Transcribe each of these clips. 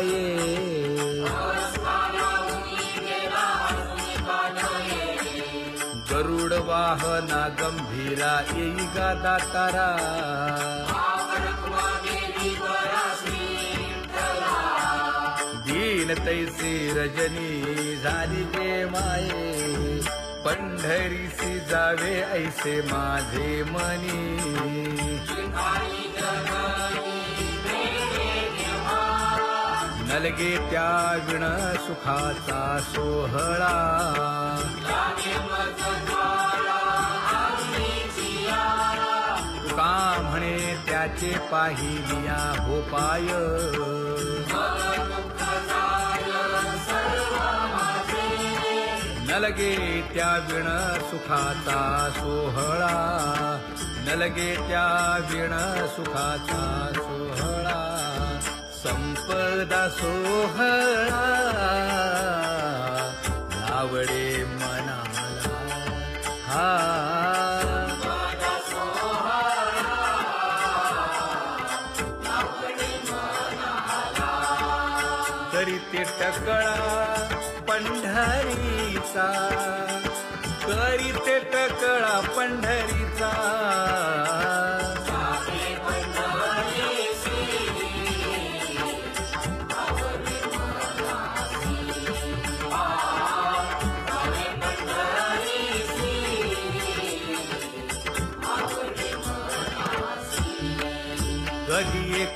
माये गरुड वाहना गंभीरा येई गा दातारा. दीन तैसी रजनी झाली गे माये. पंढरीसी जावे ऐसे माझे मनी. नलगे त्या विण सुखाचा सोहळा. तुका म्हणे त्याचे पाहिलिया हो पाय? नलगे त्या विण सुखाचा सोहळा. नलगे त्या विण सुखाचा सोहळा. संपदा सोहळा आवडे मनाला. हा. तरी ते टकळा पंढरीचा तरी ते टकळा पंढरीचा.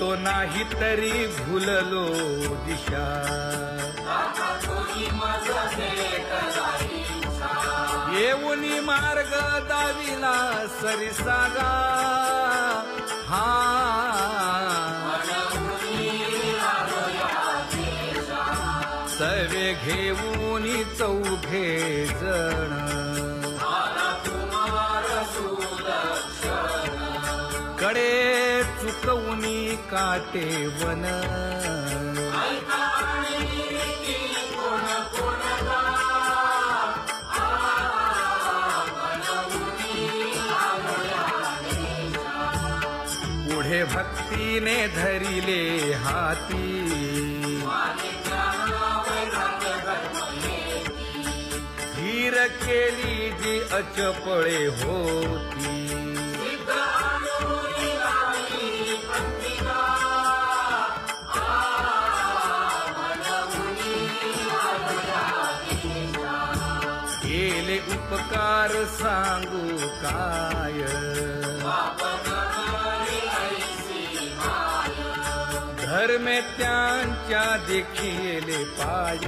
तो नाही तरी भुललो दिशा. येऊन मार्ग दाविला सरिसागा हा काटे वन. पुढे भक्तीने धरिले हाती. धीर केली जी अचपळे होती. उपकार सांगू काय? धर्मे त्यांच्या देखील पाय.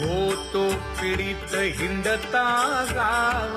होतो पीडित हिंडता गाव.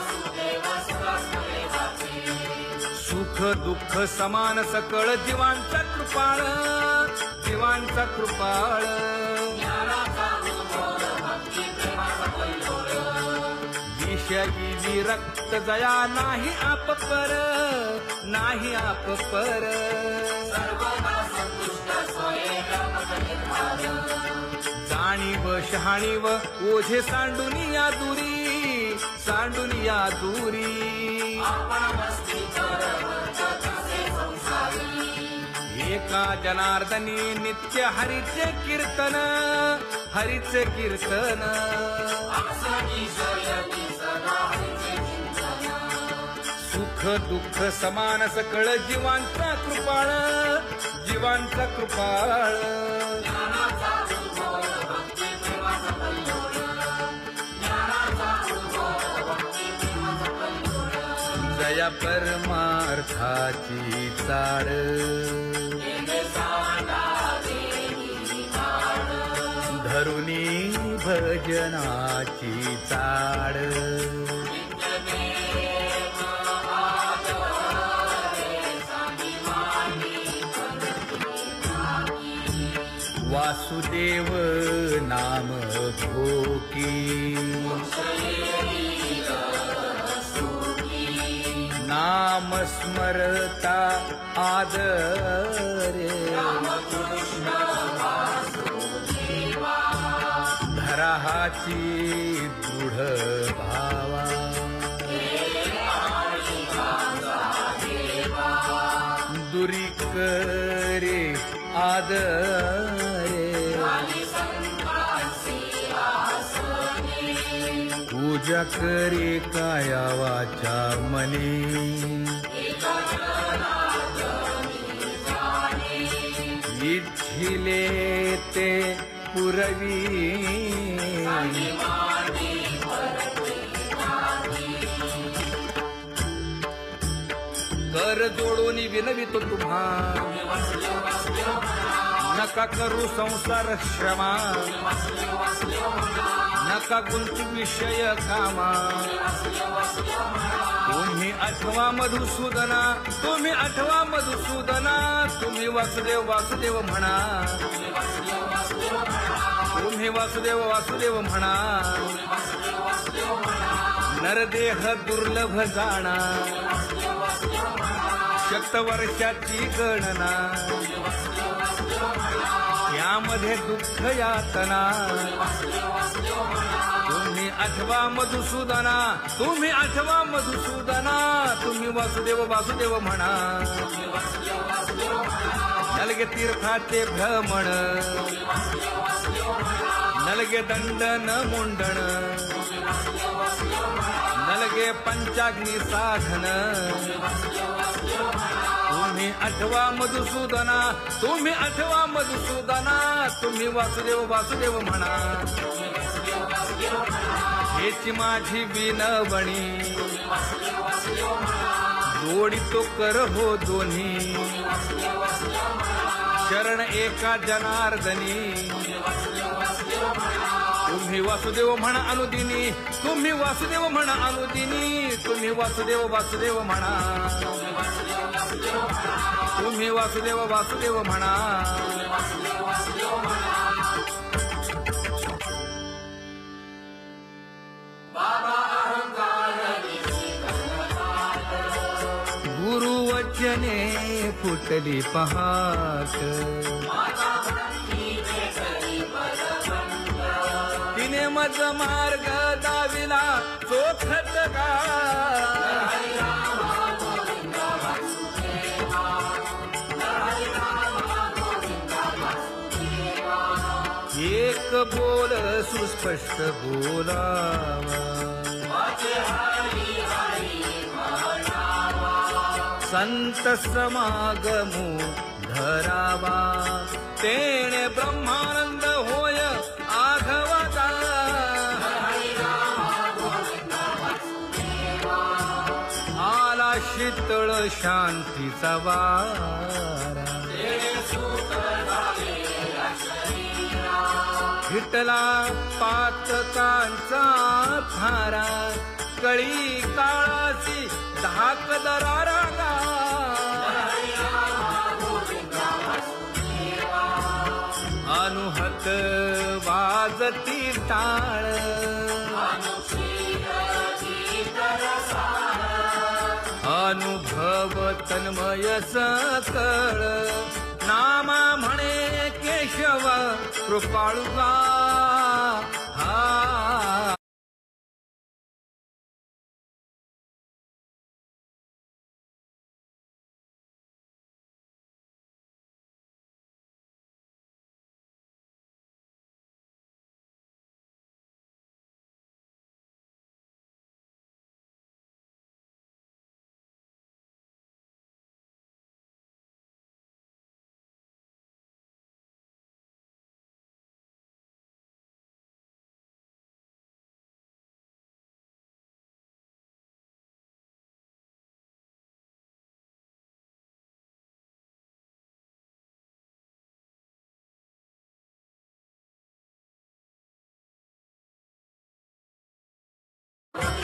सुख दुःख समान सकळ जीवांचा कृपाळ जीवांचा कृपाळ. विषयी विरक्त जया नाही आप पर नाही आप पर. जाणीव शहाणीव ओझे सांडून या दुरी सांडून या दुरी. एका जनार्दनी नित्य हरिचे कीर्तन हरिचे कीर्तन. सुख दुःख समान सकळ जीवांचा कृपाळ जीवांचा कृपाळ. जया परमार्थाची चाळ भजनाची चाड वासुदेव नाम भोकी. नाम स्मरता आदरे. धराहाची दृढ भावा. दुरी करे आदरे. पूजा करे कायावाच्या वाचा मने. इच्छिले ते पुरवी. कर जोडून विनवितो तुम्हा. नका करू संसार श्रमा नका गुंतू विषय कामा. तुम्ही आठवा मधुसूदना तुम्ही आठवा मधुसूदना तुम्ही वासुदेव वासुदेव म्हणा. तुम्ही वासुदेव वासुदेव म्हणा नरदेह दुर्लभ जाणा शतवर्षाची गणना यामध्ये दुःख यातना तुम्ही अथवा मधुसूदना तुम्ही अथवा मधुसूदना तुम्ही वासुदेव वासुदेव म्हणा. जलगे तीर्थाचे भ्रमण नलगे दंडन मुंडण नलगे पंचाग्नी साधन तुम्ही आठवा मधुसूदना तुम्ही आठवा मधुसूदना तुम्ही वासुदेव वासुदेव म्हणा हेची माझी विनवणी जोडितो कर हो दोन्ही शरण एका जनार्दनी तुम्ही वासुदेव म्हणा अनुदिनी तुम्ही वासुदेव म्हणा अनुदिनी तुम्ही वासुदेव वासुदेव म्हणा. तुम्ही वासुदेव वासुदेव म्हणा. गुरुवचने फुटली पहाट. मज मार्ग दाविला चोखत का? एक बोल सुस्पष्ट बोलावा. संत समागमू धरावा. तेणे ब्रह्मानंद होय शीतळ शांतीचा वारा. हिटला पातकांचा थारा. कळी काळाची धाक दरारा गा अनुहत वाजती टाळ. तन्मय सकळ. नामा म्हणे केशव कृपाळुगा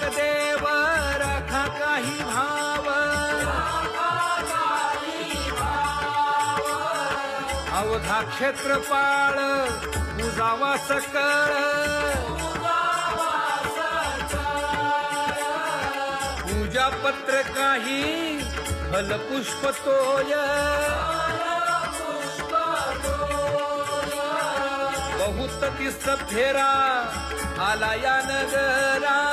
जागता जगदेव राखा काही भाव. अवधा क्षेत्रपाळ उजावा सकळ. पूजा पत्र काही फलपुष्प तोय. बहुत तिस फेरा आला या नगरा.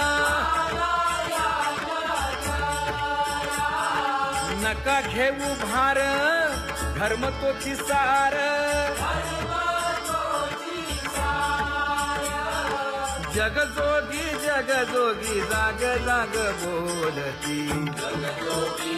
नका घेऊ भार धर्म तो सार जग जोगी जग जोगी जाग जाग बोलती. जग जोगी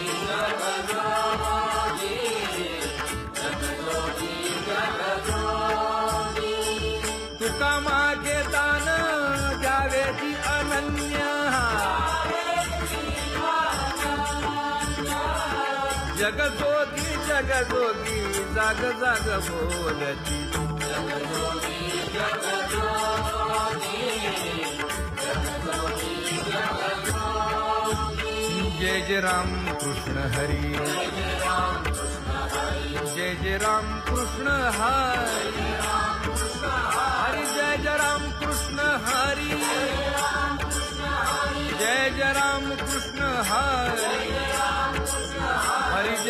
जोगी जग जोगी जाग जाग बोलती. जय जय राम कृष्ण हरी. जय जय राम कृष्ण हरी. हरी जय जय राम कृष्ण हरी. जय जय राम कृष्ण हरी.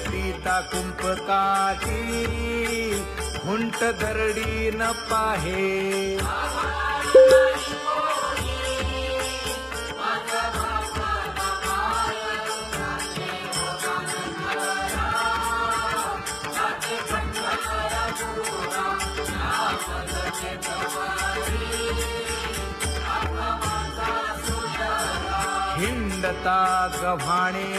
शेतीता कुंपकाची हुंट दरडी न पाहे. हिंडता गव्हाणे.